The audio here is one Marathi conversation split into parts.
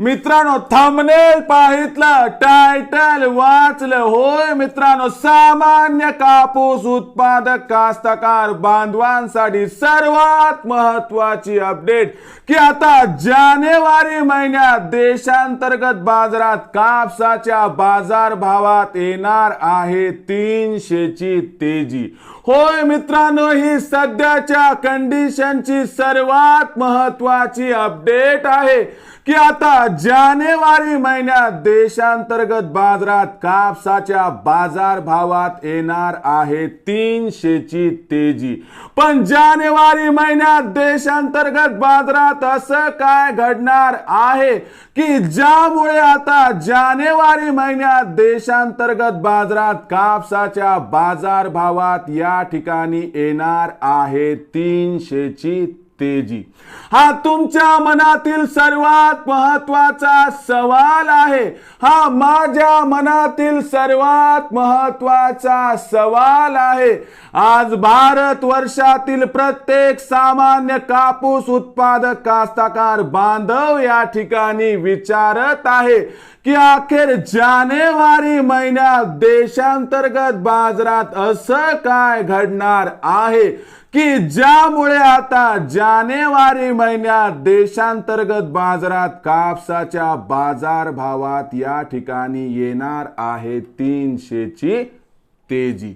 मित्रांनो थांबनेल पाहितलं टायटल वाचलं. होय मित्रांनो सामान्य कापूस उत्पादक कास्तकार बांधवांसाठी सर्वात महत्वाची अपडेट की आता जानेवारी महिन्यात देशांतर्गत बाजारात कापसाच्या बाजार भावात येणार आहे तीनशेची तेजी. होय मित्रांनो ही सध्याच्या कंडिशनची सर्वात महत्वाची अपडेट आहे. की आता जानेवारी महिन्यात देशांतर्गत बाजारात कापसाच्या बाजार भावात येणार आहे तीनशेची तेजी. पण जानेवारी महिन्यात देशांतर्गत बाजारात असं काय घडणार आहे की ज्यामुळे आता जानेवारी महिन्यात देशांतर्गत बाजारात कापसाच्या बाजार भावात या ठिकाणी येणार आहे तीनशेची तेजी. हा तुमच्या मनातील सर्वात महत्त्वाचा सवाल आहे. हा माझ्या मनातील सर्वात महत्त्वाचा सवाल आहे. आज भारत वर्षातील प्रत्येक सामान्य कापूस उत्पादक कास्तकार बांधव या ठिकाणी विचारत आहे की अखेर जानेवारी महिन्यात देशांतर्गत बाजारात असं काय घडणार आहे? की ज्यामुळे आता जानेवारी महिन्यात देशांतर्गत बाजारात कापसाच्या बाजार भावात या ठिकाणी येणार आहे तीनशेची तेजी.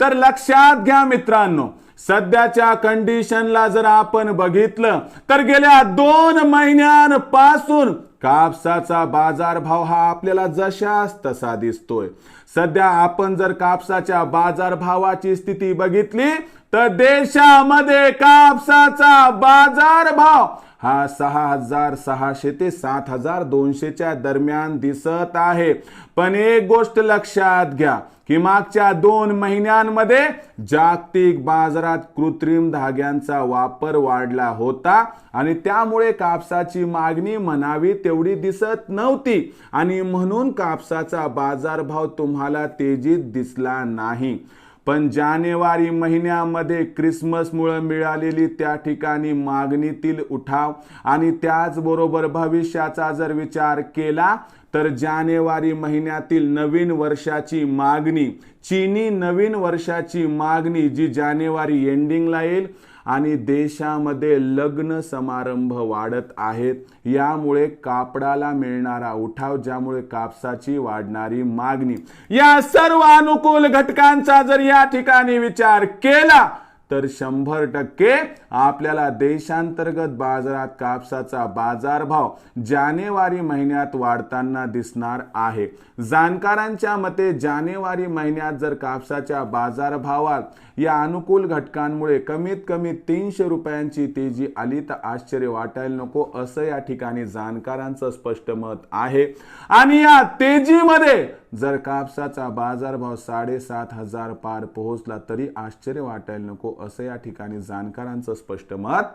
तर लक्षात घ्या मित्रांनो सध्याच्या कंडिशनला जर आपण बघितलं तर गेल्या दोन महिन्यांपासून कापसाचा बाजारभाव हा आपल्याला जशाच तसा दिसतोय. सध्या आपण जर कापसाच्या बाजारभावाची स्थिती बघितली तर देशामध्ये कापसाचा बाजारभाव हा सहा हजार सहाशे ते सात हजार दोनशेच्या दरम्यान दिसत आहे. पण एक गोष्ट लक्षात घ्या की मागच्या दोन महिन्यांमध्ये जागतिक बाजारात कृत्रिम धाग्यांचा वापर वाढला होता आणि त्यामुळे कापसाची मागणी म्हणावी तेवढी दिसत नव्हती आणि म्हणून कापसाचा बाजारभाव तुम्हाला तेजीत दिसला नाही. पण जानेवारी महिन्यामध्ये क्रिसमसमुळं मिळालेली त्या ठिकाणी मागणीतील उठाव आणि त्याचबरोबर भविष्याचा जर विचार केला तर जानेवारी महिन्यातील नवीन वर्षाची मागणी चीनी नवीन वर्षाची मागणी जी जानेवारी एंडिंगला येईल आणि देशामध्ये लग्न समारंभ वाढत आहेत यामुळे कापडाला मिळणारा उठाव ज्यामुळे कापसाची वाढणारी मागणी. या सर्व अनुकूल घटकांचा जर या ठिकाणी विचार केला तर शंभर टक्के आपल्याला देशांतर्गत बाजारात कापसाचा बाजारभाव जानेवारी महिन्यात वाढताना दिसणार आहे. जाणकारांच्या मते जानेवारी महिन्यात जर कापसाच्या बाजारभावात या अनुकूल घटकांमुळे कमीत कमी तीनशे रुपयांची तेजी आली तर आश्चर्य वाटायला नको असं या ठिकाणी जाणकारांचं स्पष्ट मत आहे. आणि या तेजीमध्ये जर कापसाचा बाजारभाव साडेसात हजार पार पोहोचला तरी आश्चर्य वाटायला नको असं या ठिकाणी जाणकारांचं स्पष्ट मत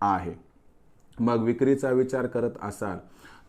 आहे. मग विक्रीचा विचार करत असाल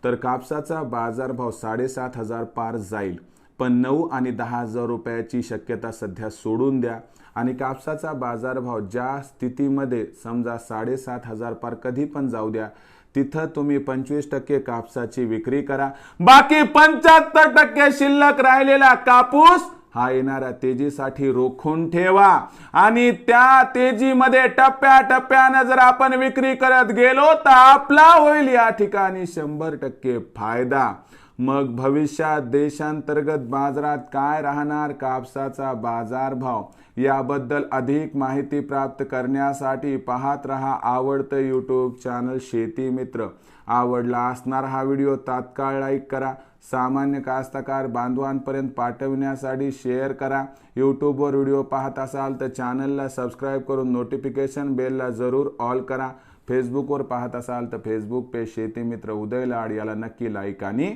तर कापसाचा बाजारभाव साडेसात हजार पार जाईल पण नऊ आणि दहा हजार रुपयाची शक्यता सध्या सोडून द्या आणि कापसाचा बाजारभाव ज्या स्थितीमध्ये समजा साडेसात हजार पार कधी पण जाऊ द्या तिथं तुम्ही पंचवीस टक्के कापसाची विक्री करा. बाकी पंच्याहत्तर टक्के शिल्लक राहिलेला कापूस हा येणाऱ्या तेजीसाठी रोखून ठेवा. आणि त्या तेजीमध्ये टप्प्या टप्प्यानं जर आपण विक्री करत गेलो तर आपला होईल या ठिकाणी शंभर टक्के फायदा. मग भविष्यात देशांतर्गत बाजारात काय राहणार कापसाचा बाजारभाव? याबद्दल अधिक माहिती प्राप्त करण्यासाठी पाहत रहा आवडतं यूट्यूब चॅनल शेती मित्र. आवडला असणार हा व्हिडिओ तात्काळ लाईक करा. सामान्य कास्तकार बांधवांपर्यंत पाठवण्यासाठी शेअर करा. यूट्यूबवर व्हिडिओ पाहत असाल तर चॅनलला सबस्क्राईब करून नोटिफिकेशन बेलला जरूर ऑल करा. फेसबुकवर पाहत असाल तर फेसबुक पेज शेतीमित्र उदय लाड याला नक्की लाईक आणि